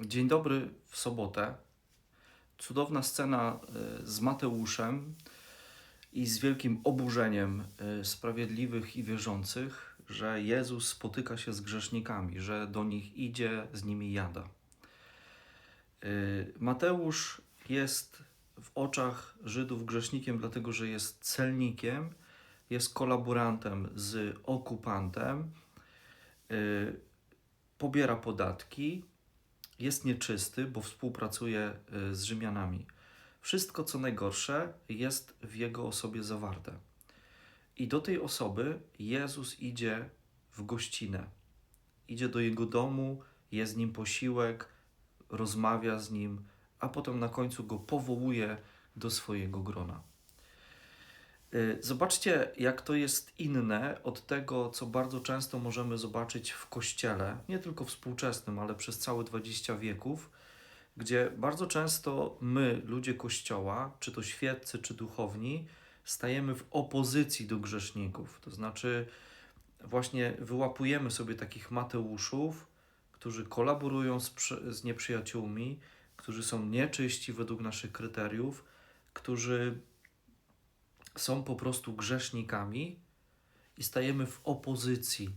Dzień dobry w sobotę. Cudowna scena e, z Mateuszem i z wielkim oburzeniem e, sprawiedliwych i wierzących, że Jezus spotyka się z grzesznikami, że do nich idzie, z nimi jada. E, Mateusz jest w oczach Żydów grzesznikiem, dlatego że jest celnikiem, jest kolaborantem z okupantem, pobiera podatki jest nieczysty, bo współpracuje y, z Rzymianami. Wszystko, co najgorsze, jest w jego osobie zawarte. I do tej osoby Jezus idzie w gościnę. Idzie do jego domu, jest z nim posiłek, rozmawia z nim, a potem na końcu go powołuje do swojego grona. Y, zobaczcie, jak to jest inne od tego, co bardzo często możemy zobaczyć w kościele, nie tylko współczesnym, ale przez całe 20 wieków, gdzie bardzo często my, ludzie kościoła, czy to świeccy, czy duchowni, stajemy w opozycji do grzeszników. To znaczy, właśnie wyłapujemy sobie takich Mateuszów, którzy kolaborują z, z nieprzyjaciółmi, którzy są nieczyści według naszych kryteriów, którzy są po prostu grzesznikami i stajemy w opozycji.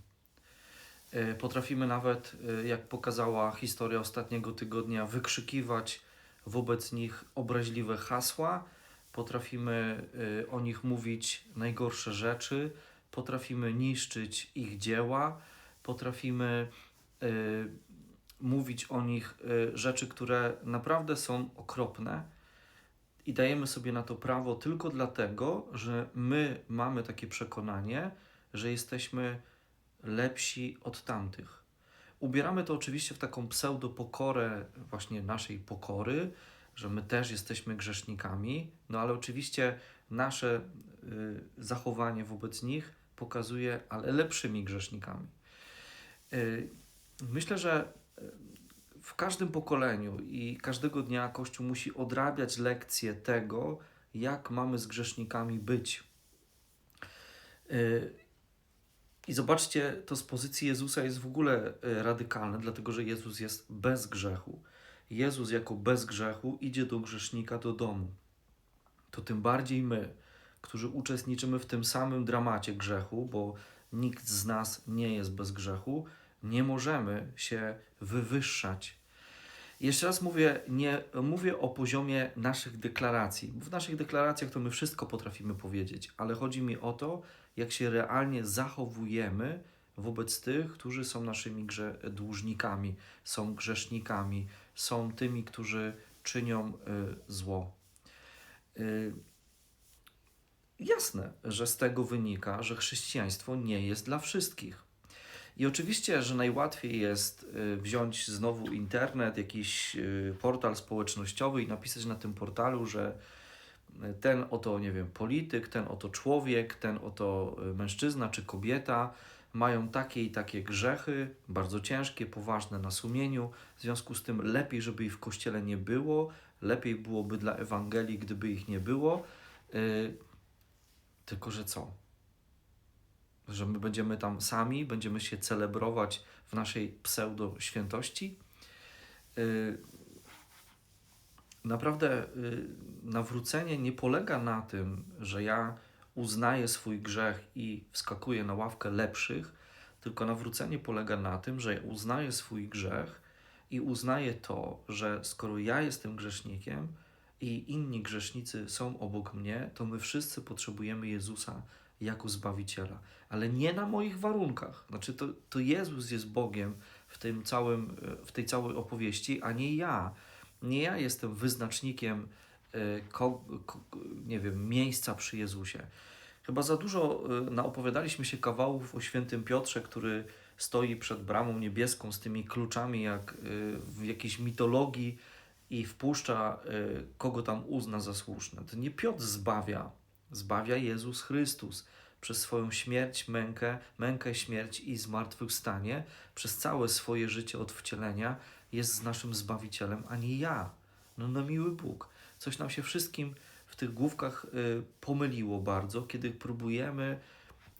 E, potrafimy nawet, e, jak pokazała historia ostatniego tygodnia, wykrzykiwać wobec nich obraźliwe hasła, potrafimy e, o nich mówić najgorsze rzeczy, potrafimy niszczyć ich dzieła, potrafimy mówić o nich rzeczy, które naprawdę są okropne i dajemy sobie na to prawo tylko dlatego, że my mamy takie przekonanie, że jesteśmy lepsi od tamtych. Ubieramy to oczywiście w taką pseudopokorę właśnie naszej pokory, że my też jesteśmy grzesznikami, no ale oczywiście nasze y, zachowanie wobec nich pokazuje, ale lepszymi grzesznikami. Y, myślę, że w każdym pokoleniu i każdego dnia Kościół musi odrabiać lekcje tego, jak mamy z grzesznikami być. Y, I zobaczcie, to z pozycji Jezusa jest w ogóle y, radykalne, dlatego że Jezus jest bez grzechu. Jezus jako bez grzechu idzie do grzesznika do domu. To tym bardziej my, którzy uczestniczymy w tym samym dramacie grzechu, bo nikt z nas nie jest bez grzechu, nie możemy się wywyższać. Jeszcze raz mówię, nie mówię o poziomie naszych deklaracji. W naszych deklaracjach to my wszystko potrafimy powiedzieć, ale chodzi mi o to, jak się realnie zachowujemy wobec tych, którzy są naszymi grze dłużnikami, są grzesznikami, są tymi, którzy czynią y, zło. Y, jasne, że z tego wynika, że chrześcijaństwo nie jest dla wszystkich. I oczywiście, że najłatwiej jest y, wziąć znowu internet, jakiś y, portal społecznościowy i napisać na tym portalu, że y, ten oto, nie wiem, polityk, ten oto człowiek, ten oto mężczyzna czy kobieta mają takie i takie grzechy, bardzo ciężkie, poważne na sumieniu. W związku z tym lepiej, żeby ich w kościele nie było, lepiej byłoby dla Ewangelii, gdyby ich nie było. Tylko, że co? Że my będziemy tam sami, będziemy się celebrować w naszej pseudo-świętości. Y, naprawdę y, nawrócenie nie polega na tym, że ja uznaję swój grzech i wskakuję na ławkę lepszych, tylko nawrócenie polega na tym, że ja uznaję swój grzech i uznaję to, że skoro ja jestem grzesznikiem i inni grzesznicy są obok mnie, to my wszyscy potrzebujemy Jezusa jako Zbawiciela, ale nie na moich warunkach. Znaczy, to, to Jezus jest Bogiem w, tym całym, w tej całej opowieści, a nie ja. Nie ja jestem wyznacznikiem e, ko, ko, nie wiem, miejsca przy Jezusie. Chyba za dużo e, naopowiadaliśmy się kawałów o świętym Piotrze, który stoi przed bramą niebieską z tymi kluczami, jak e, w jakiejś mitologii i wpuszcza, kogo tam uzna za słuszne. To nie Piotr zbawia, zbawia Jezus Chrystus przez swoją śmierć, mękę, mękę, śmierć i zmartwychwstanie, przez całe swoje życie od wcielenia jest z naszym Zbawicielem, a nie ja. No, no miły Bóg. Coś nam się wszystkim w tych główkach y, pomyliło bardzo, kiedy próbujemy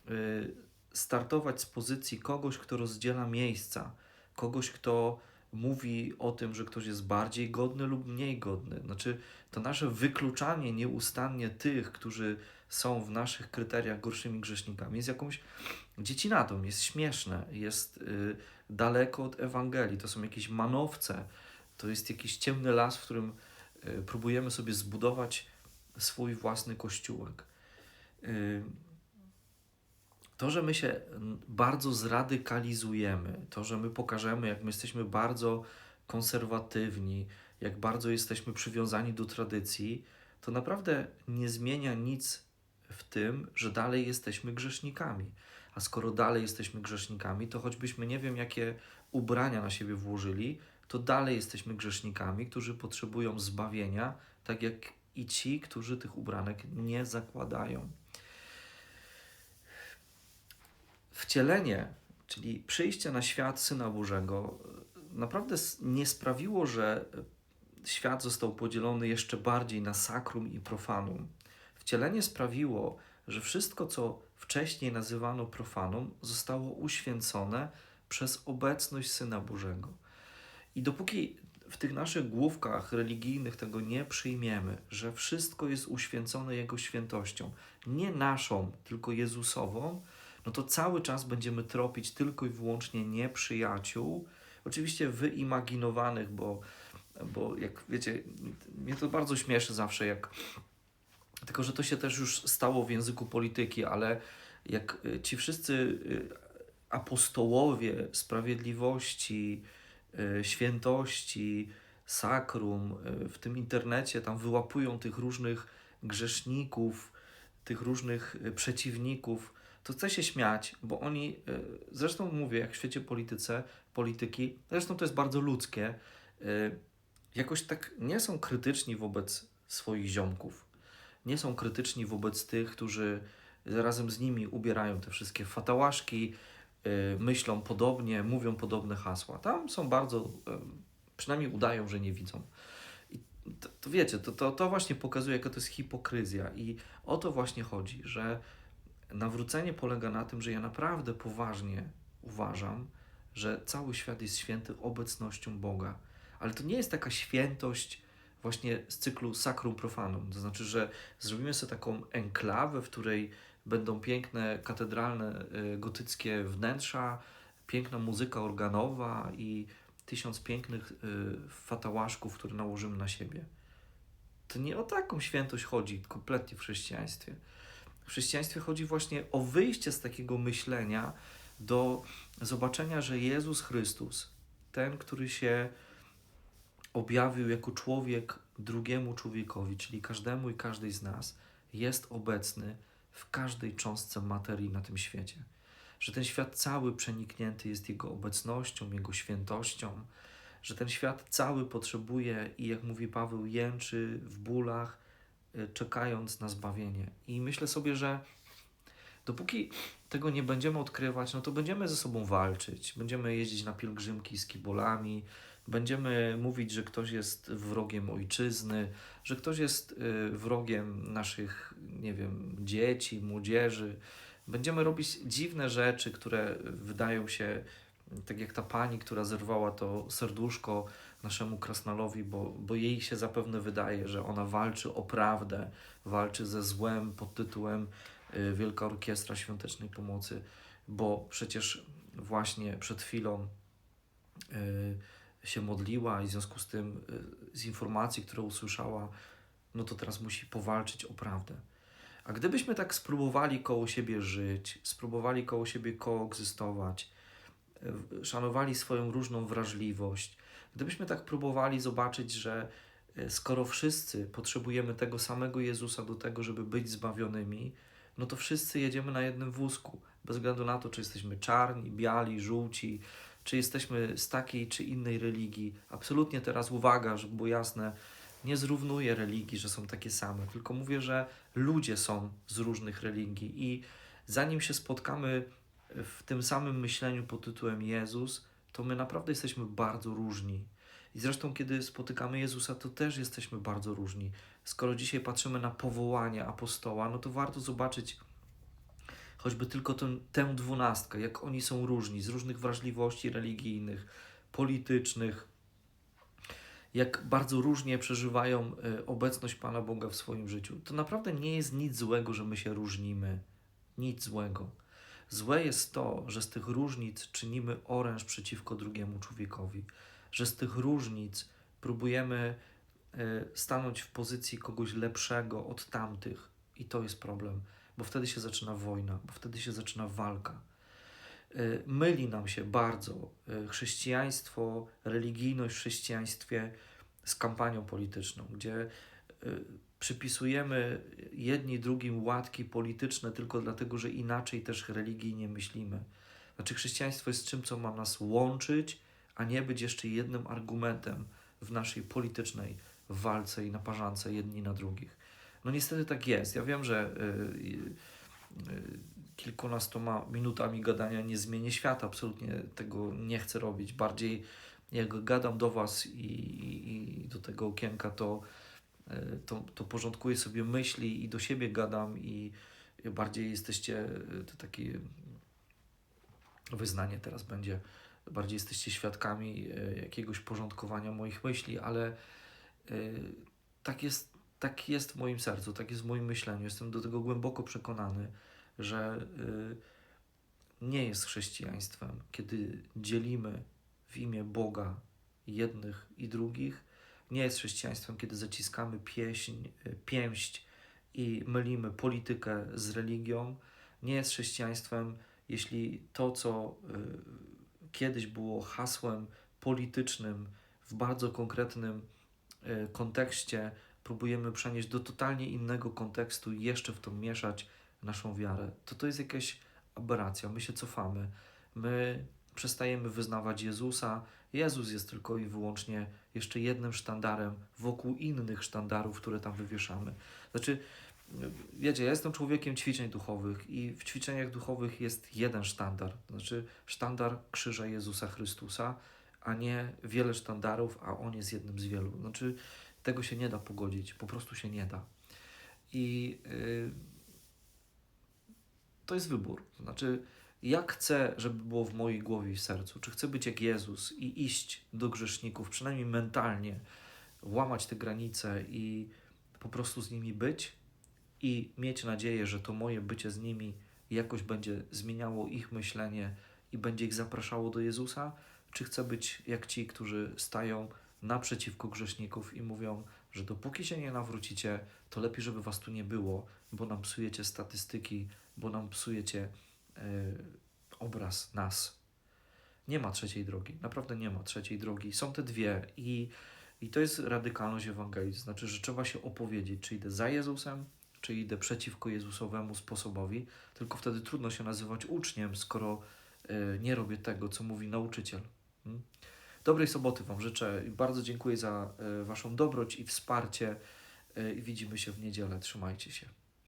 y, startować z pozycji kogoś, kto rozdziela miejsca, kogoś, kto mówi o tym, że ktoś jest bardziej godny lub mniej godny. Znaczy, to nasze wykluczanie nieustannie tych, którzy są w naszych kryteriach gorszymi grzesznikami, jest jakąś dziecinatą, jest śmieszne, jest y, daleko od Ewangelii. To są jakieś manowce, to jest jakiś ciemny las, w którym y, próbujemy sobie zbudować swój własny kościółek. Y, to, że my się bardzo zradykalizujemy, to, że my pokażemy, jak my jesteśmy bardzo konserwatywni, jak bardzo jesteśmy przywiązani do tradycji, to naprawdę nie zmienia nic w tym, że dalej jesteśmy grzesznikami. A skoro dalej jesteśmy grzesznikami, to choćbyśmy nie wiem, jakie ubrania na siebie włożyli, to dalej jesteśmy grzesznikami, którzy potrzebują zbawienia, tak jak i ci, którzy tych ubranek nie zakładają. Wcielenie, czyli przyjście na świat Syna Bożego, naprawdę nie sprawiło, że świat został podzielony jeszcze bardziej na sakrum i profanum. Wcielenie sprawiło, że wszystko, co wcześniej nazywano profanum, zostało uświęcone przez obecność Syna Bożego. I dopóki w tych naszych główkach religijnych tego nie przyjmiemy, że wszystko jest uświęcone Jego świętością, nie naszą, tylko Jezusową, no to cały czas będziemy tropić tylko i wyłącznie nieprzyjaciół, oczywiście wyimaginowanych, bo, bo jak wiecie, mnie to bardzo śmieszy zawsze, jak tylko, że to się też już stało w języku polityki, ale jak y, ci wszyscy y, apostołowie sprawiedliwości, y, świętości, sakrum w tym internecie tam wyłapują tych różnych grzeszników, tych różnych przeciwników, to chcę się śmiać, bo oni, zresztą mówię, jak w świecie polityce, polityki, zresztą to jest bardzo ludzkie, jakoś tak nie są krytyczni wobec swoich ziomków nie są krytyczni wobec tych, którzy razem z nimi ubierają te wszystkie fatałaszki, yy, myślą podobnie, mówią podobne hasła. Tam są bardzo, przynajmniej udają, że nie widzą. I to, to wiecie, to, to, to właśnie pokazuje, jaka to jest hipokryzja. I o to właśnie chodzi, że nawrócenie polega na tym, że ja naprawdę poważnie uważam, że cały świat jest święty obecnością Boga. Ale to nie jest taka świętość, właśnie z cyklu Sacrum Profanum. To znaczy, że zrobimy sobie taką enklawę, w której będą piękne katedralne y, gotyckie wnętrza, piękna muzyka organowa i tysiąc pięknych y, fatałaszków, które nałożymy na siebie. To nie o taką świętość chodzi kompletnie w chrześcijaństwie. W chrześcijaństwie chodzi właśnie o wyjście z takiego myślenia do zobaczenia, że Jezus Chrystus, ten, który się objawił jako człowiek drugiemu człowiekowi, czyli każdemu i każdej z nas, jest obecny w każdej cząstce materii na tym świecie. Że ten świat cały przeniknięty jest Jego obecnością, Jego świętością, że ten świat cały potrzebuje i jak mówi Paweł, jęczy w bólach, czekając na zbawienie. I myślę sobie, że dopóki tego nie będziemy odkrywać, no to będziemy ze sobą walczyć, będziemy jeździć na pielgrzymki z kibolami, Będziemy mówić, że ktoś jest wrogiem ojczyzny, że ktoś jest y, wrogiem naszych, nie wiem, dzieci, młodzieży. Będziemy robić dziwne rzeczy, które wydają się, tak jak ta pani, która zerwała to serduszko naszemu krasnalowi, bo, bo jej się zapewne wydaje, że ona walczy o prawdę, walczy ze złem pod tytułem y, Wielka Orkiestra Świątecznej Pomocy, bo przecież właśnie przed chwilą. Yy, się modliła i w związku z tym y, z informacji, które usłyszała, no to teraz musi powalczyć o prawdę. A gdybyśmy tak spróbowali koło siebie żyć, spróbowali koło siebie koegzystować, y, szanowali swoją różną wrażliwość, gdybyśmy tak próbowali zobaczyć, że y, skoro wszyscy potrzebujemy tego samego Jezusa do tego, żeby być zbawionymi, no to wszyscy jedziemy na jednym wózku, bez względu na to, czy jesteśmy czarni, biali, żółci, czy jesteśmy z takiej czy innej religii. Absolutnie teraz uwaga, żeby było jasne, nie zrównuję religii, że są takie same, tylko mówię, że ludzie są z różnych religii i zanim się spotkamy w tym samym myśleniu pod tytułem Jezus, to my naprawdę jesteśmy bardzo różni. I zresztą, kiedy spotykamy Jezusa, to też jesteśmy bardzo różni. Skoro dzisiaj patrzymy na powołanie apostoła, no to warto zobaczyć choćby tylko tę, tę dwunastkę, jak oni są różni, z różnych wrażliwości religijnych, politycznych, jak bardzo różnie przeżywają y, obecność Pana Boga w swoim życiu. To naprawdę nie jest nic złego, że my się różnimy. Nic złego. Złe jest to, że z tych różnic czynimy oręż przeciwko drugiemu człowiekowi, że z tych różnic próbujemy y, stanąć w pozycji kogoś lepszego od tamtych. I to jest problem, bo wtedy się zaczyna wojna, bo wtedy się zaczyna walka. Y, Myli nam się bardzo y, chrześcijaństwo, religijność w chrześcijaństwie z kampanią polityczną, gdzie przypisujemy jedni drugim łatki polityczne tylko dlatego, że inaczej też religijnie myślimy. Znaczy, chrześcijaństwo jest czym, co ma nas łączyć, a nie być jeszcze jednym argumentem w naszej politycznej walce i naparzance jedni na drugich. No niestety tak jest. Ja wiem, że y, y, y, kilkunastoma minutami gadania nie zmienię świata. Absolutnie tego nie chcę robić. Bardziej jak gadam do Was i, i, i do tego okienka, to, to, to porządkuję sobie myśli i do siebie gadam i bardziej jesteście y, to taki wyznanie teraz będzie, bardziej jesteście świadkami y, jakiegoś porządkowania moich myśli, ale tak jest, tak jest w moim sercu, tak jest w moim myśleniu. Jestem do tego głęboko przekonany, że nie jest chrześcijaństwem, kiedy dzielimy w imię Boga jednych i drugich. Nie jest chrześcijaństwem, kiedy zaciskamy pieśń, y, pięść i mylimy politykę z religią. Nie jest chrześcijaństwem, jeśli to, co y, kiedyś było hasłem politycznym w bardzo konkretnym y, kontekście, próbujemy przenieść do totalnie innego kontekstu i jeszcze w to mieszać naszą wiarę. To to jest jakaś aberracja. My się cofamy. My przestajemy wyznawać Jezusa. Jezus jest tylko i wyłącznie jeszcze jednym sztandarem wokół innych sztandarów, które tam wywieszamy. Znaczy, wiecie, ja jestem człowiekiem ćwiczeń duchowych i w ćwiczeniach duchowych jest jeden sztandar, znaczy sztandar krzyża Jezusa Chrystusa, a nie wiele sztandarów, a on jest jednym z wielu. Znaczy, tego się nie da pogodzić, po prostu się nie da. I yy, to jest wybór. Znaczy, jak chcę, żeby było w mojej głowie i sercu? Czy chcę być jak Jezus i iść do grzeszników, przynajmniej mentalnie, łamać te granice i po prostu z nimi być i mieć nadzieję, że to moje bycie z nimi jakoś będzie zmieniało ich myślenie i będzie ich zapraszało do Jezusa? Czy chcę być jak ci, którzy stają naprzeciwko grzeszników i mówią, że dopóki się nie nawrócicie, to lepiej, żeby was tu nie było, bo nam psujecie statystyki, bo nam psujecie obraz nas. Nie ma trzeciej drogi, naprawdę nie ma trzeciej drogi. Są te dwie i, i to jest radykalność Ewangelii. To znaczy, że trzeba się opowiedzieć, czy idę za Jezusem, czy idę przeciwko Jezusowemu sposobowi, tylko wtedy trudno się nazywać uczniem, skoro e, nie robię tego, co mówi nauczyciel. Hmm? Dobrej soboty Wam życzę i bardzo dziękuję za e, Waszą dobroć i wsparcie. E, I widzimy się w niedzielę. Trzymajcie się.